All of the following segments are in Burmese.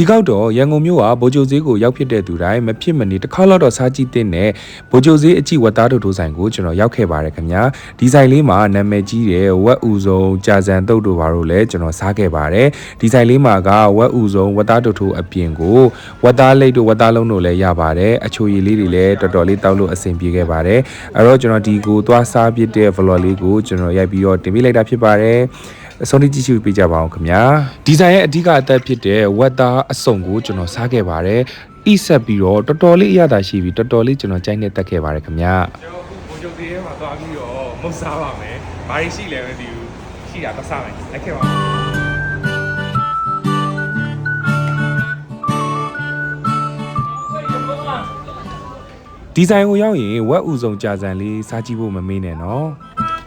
ဒီကောက်တော့ရန်ကုန်မြို့ကဘိုးကျိုဈေးကိုရောက်ဖြစ်တဲ့သူတိုင်းမဖြစ်မနေတစ်ခါတော့စားကြည့်တဲ့နဲ့ဘိုးကျိုဈေးအကြည့်ဝတ်သားတို့တို့ဆိုင်ကိုကျွန်တော်ရောက်ခဲ့ပါတယ်ခင်ဗျာဒီဆိုင်လေးမှာနာမည်ကြီးတဲ့ဝက်ဥဆုံးကြာစံတုတ်တို့ဘာလို့လဲကျွန်တော်စားခဲ့ပါတယ်ဒီဆိုင်လေးမှာကဝက်ဥဆုံးဝတ်သားတို့တို့အပြင်ကိုဝတ်သားလိတ်တို့ဝတ်သားလုံးတို့လည်းရပါတယ်အချိုရည်လေးတွေလည်းတော်တော်လေးတောက်လို့အဆင်ပြေခဲ့ပါတယ်အဲ့တော့ကျွန်တော်ဒီကိုသွားစားပြစ်တဲ့ vlog လေးကိုကျွန်တော်ရိုက်ပြီးတော့တင်ပြလိုက်တာဖြစ်ပါတယ် အဆုံးထိကြည့်ရှုပေးကြပါအောင်ခင်ဗျာဒီဇိုင်းရဲ့အဓိကအသက်ဖြစ်တဲ့ဝက်သားအစုံကိုကျွန်တော်စားခဲ့ပါတယ်ဣဆက်ပြီးတော့တော်တော်လေးအရသာရှိပြီးတော်တော်လေးကျွန်တော်ကြိုက်နေတက်ခဲ့ပါတယ်ခင်ဗျာကျွန်တော်အခုဘိုးချုပ်သေးထဲမှာသွားပြီးတော့မုတ်စားပါမယ်။ဘာတွေရှိလဲမသိဘူး။ရှိတာတော့စားမယ်။လက်ခဲ့ပါမယ်ဒီဇိုင်းကိုရောက်ရင်ဝက်ဥစုံကြာစံလေးစားကြည့်ဖို့မမေ့နဲ့နော်။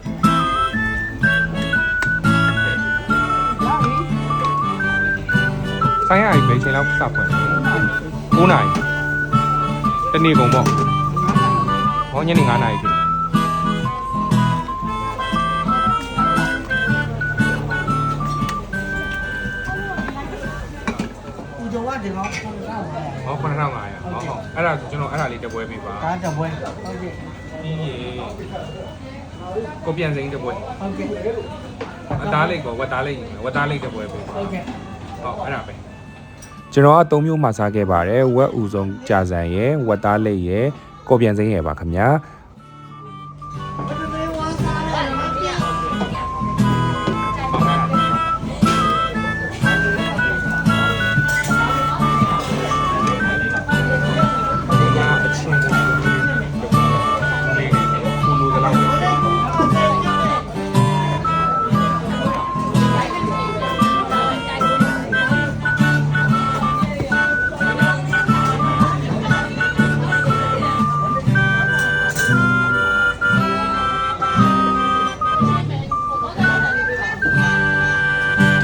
ဆိုင်ရည်ပဲချိန်လောက်စဖွင့်။9နာရီ။တနေ့ကုန်ပေါ့။ဟောညနေ9နာရီဖြစ်တယ်ဦးကျော်ကဒီကောင်ပုံစံပဲ။ဟော9500။ဟောဟုတ်။အဲ့ဒါဆိုကျွန်တော်အဲ့ဒါလေးတပွဲပေးပါကားတပွဲဟုတ်ကဲ့။ပြီးရင်ကိုပြန်စိမ်းတပွဲဟုတ်ကဲ့။အသားလေးကိုဝက်သားလေးယူမယ်။ဝက်သားလေးတပွဲပေးပါဟုတ်ကဲ့။ဟုတ်အဲ့ဒါပဲ ကျွန်တော်က၃မျိုးမှစားခဲ့ပါတယ်ဝက်ဥစုံကြာစံရယ်ဝက်သားလိတ်ရယ်ကော်ပြန်စိမ်းရယ်ပါခင်ဗျာ။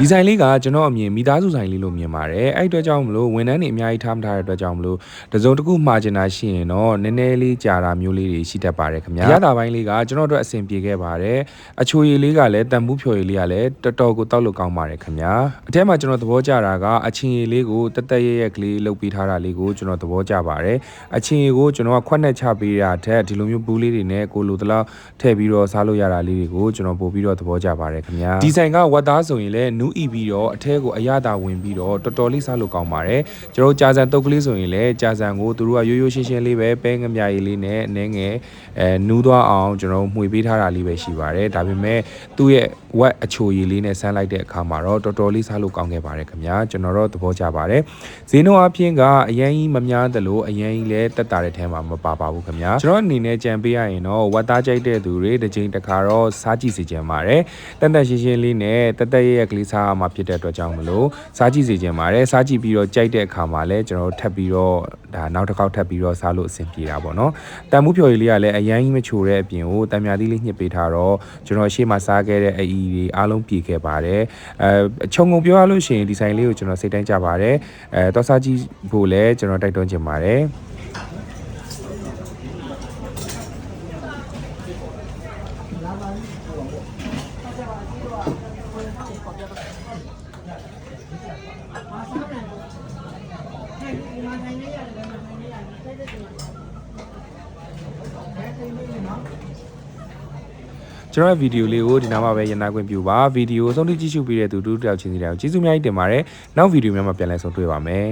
ဒီဇိုင်းလေးကကျွန်တော်အမြင်မိသားစုဆိုင်လေးလို့မြင်ပါတယ်အဲ့အတွက်ကြောင့်မလို့ဝန်ထမ်းတွေအများကြီးထားမထားတဲ့အတွက်ကြောင့်မလို့တစုံတစ်ခုမှာကျင်တာရှိရင်တော့နည်းနည်းလေးကြာတာမျိုးလေးတွေရှိတတ်ပါတယ်ခင်ဗျာရတာပိုင်းလေးကကျွန်တော်တို့အဆင်ပြေခဲ့ပါတယ်အချိုရည်လေးကလည်းတန်မှုဖြော်ရည်လေးကလည်းတော်တော်ကိုတောက်လို့ကောင်းပါတယ်ခင်ဗျာအထက်မှာကျွန်တော်သဘောကျတာကအချင်းရည်လေးကိုတက်တက်ရရက်ကလေးလုပ်ပေးထားတာလေးကိုကျွန်တော်သဘောကျပါတယ်အချင်းရည်ကိုကျွန်တော်ကခွက်နဲ့ချပေးတာထက်ဒီလိုမျိုးဘူးလေးတွေနဲ့ကိုလိုတလောက်ထည့်ပြီးတော့စားလို့ရတာလေးတွေကိုကျွန်တော်ပို့ပြီးတော့သဘောကျပါတယ်ခင်ဗျာဒီဆိုင်ကဝတ်သားဆိုရင်လည်းနူးဤပြီးတော့အထဲကိုအရသာဝင်ပြီးတော့တော်တော်လေးစားလို့ကောင်းပါတယ်ကျွန်တော်ကြာစံတုတ်ကလေးဆိုရင်လည်းကြာစံကိုသူတို့ကရိုးရိုးရှင်းရှင်းလေးပဲပဲငမြရည်လေးနဲ့အနှဲငယ်အဲနူးသွားအောင်ကျွန်တော်မှွေပေးထားတာလေးပဲရှိပါတယ်ဒါပေမဲ့သူ့ရဲ့ဝက်အချိုရည်လေးနဲ့ဆန်းလိုက်တဲ့အခါမှာတော့တော်တော်လေးစားလို့ကောင်းခဲ့ပါတယ်ခင်ဗျာကျွန်တော်တော့သဘောကျပါတယ်ဈေးနှုန်းအပြင်ကအရင်ကြီးမများသလိုအရင်ကြီးလည်းတက်တာတဲ့ထဲမှာမပါပါဘူးခင်ဗျာကျွန်တော်အနေနဲ့ကြံပေးရရင်တော့ဝက်သားကြိုက်တဲ့သူတွေတစ်ချိန်တစ်ခါတော့စားကြည့်စေချင်ပါတယ်တက်တက်ရှင်းရှင်းလေးနဲ့တက်တက်ရရကလေးစားမှာဖြစ်တဲ့အတွက်ကြောင့်မလို့စားကြည့်စေချင်ပါတယ်စားကြည့်ပြီးတော့ကြိုက်တဲ့အခါမှာလည်းကျွန်တော်ထပ်ပြီးတော့ဒါနောက်တစ်ခေါက်ထပ်ပြီးတော့စားလို့အဆင်ပြေတာပေါ့နော်တန်မှုဖြော်ရည်လေးကလည်းအရင်ကြီးမချိုတဲ့အပြင်ကိုတံမြာသီးလေးညှစ်ပေးထားတော့ကျွန်တော်ရှေ့မှာစားခဲ့တဲ့အီတွေအားလုံးပြေခဲ့ပါတယ်အဲအချုံငုံပြောရလို့ရှိရင်ဒီဆိုင်လေးကိုကျွန်တော်စိတ်တိုင်းကြပါတယ်အဲတော့စားကြည့်ဖို့လည်းကျွန်တော်တိုက်တွန်းချင်ပါတယ် ကျွန်တော်ရဲ့ဗီဒီယိုလေးကိုဒီနားမှာပဲရနာခွင့်ပြုပါဗီဒီယိုအဆုံးထိကြည့်ရှုပေးတဲ့သူတို့တယောက်ချင်းစီတိုင်းကိုကျေးဇူးအများကြီးတင်ပါတယ်နောက်ဗီဒီယိုများမှာပြန်လည်ဆုံတွေ့ပါမယ်